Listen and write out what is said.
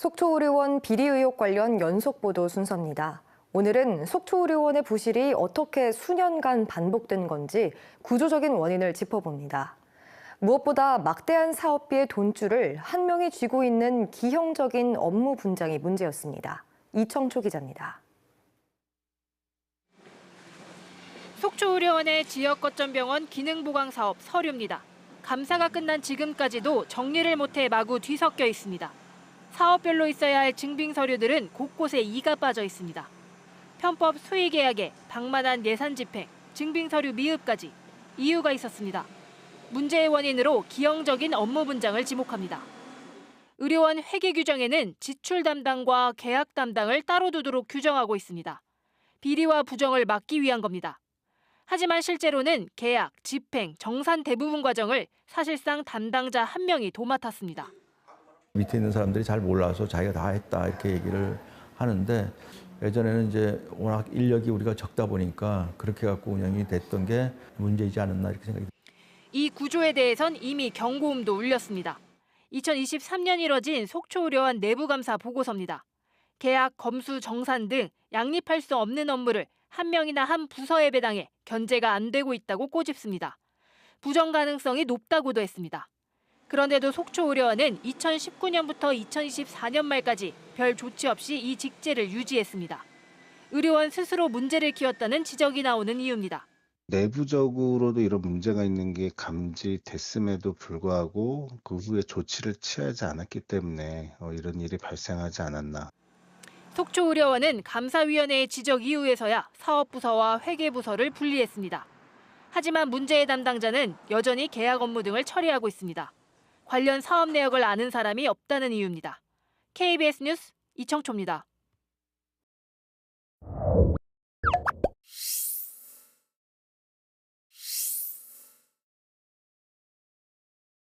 속초의료원 비리 의혹 관련 연속 보도 순서입니다. 오늘은 속초의료원의 부실이 어떻게 수년간 반복된 건지 구조적인 원인을 짚어봅니다. 무엇보다 막대한 사업비의 돈줄을 한 명이 쥐고 있는 기형적인 업무 분장이 문제였습니다. 이청초 기자입니다. 속초의료원의 지역거점병원 기능보강 사업 서류입니다. 감사가 끝난 지금까지도 정리를 못해 마구 뒤섞여 있습니다. 사업별로 있어야 할 증빙 서류들은 곳곳에 이가 빠져 있습니다. 편법 수의 계약에 방만한 예산 집행, 증빙 서류 미흡까지 이유가 있었습니다. 문제의 원인으로 기형적인 업무 분장을 지목합니다. 의료원 회계 규정에는 지출 담당과 계약 담당을 따로 두도록 규정하고 있습니다. 비리와 부정을 막기 위한 겁니다. 하지만 실제로는 계약, 집행, 정산 대부분 과정을 사실상 담당자 한 명이 도맡았습니다. 밑에 있는 사람들이 잘 몰라서 자기가 다 했다 이렇게 얘기를 하는데 예전에는 이제 워낙 인력이 우리가 적다 보니까 그렇게 갖고 운영이 됐던 게 문제이지 않았나 이렇게 생각이 이 구조에 대해선 이미 경고음도 울렸습니다. 2023년 이뤄진 속초 의료원 내부감사 보고서입니다. 계약, 검수, 정산 등 양립할 수 없는 업무를 한 명이나 한 부서에 배당해 견제가 안 되고 있다고 꼬집습니다. 부정 가능성이 높다고도 했습니다. 그런데도 속초 의료원은 2019년부터 2024년 말까지 별 조치 없이 이 직제를 유지했습니다. 의료원 스스로 문제를 키웠다는 지적이 나오는 이유입니다. 내부적으로도 이런 문제가 있는 게 감지됐음에도 불구하고 그 후에 조치를 취하지 않았기 때문에 어, 이런 일이 발생하지 않았나. 속초의료원은 감사위원회의 지적 이후에서야 사업부서와 회계부서를 분리했습니다. 하지만 문제의 담당자는 여전히 계약 업무 등을 처리하고 있습니다. 관련 사업 내역을 아는 사람이 없다는 이유입니다. KBS 뉴스 이청초입니다.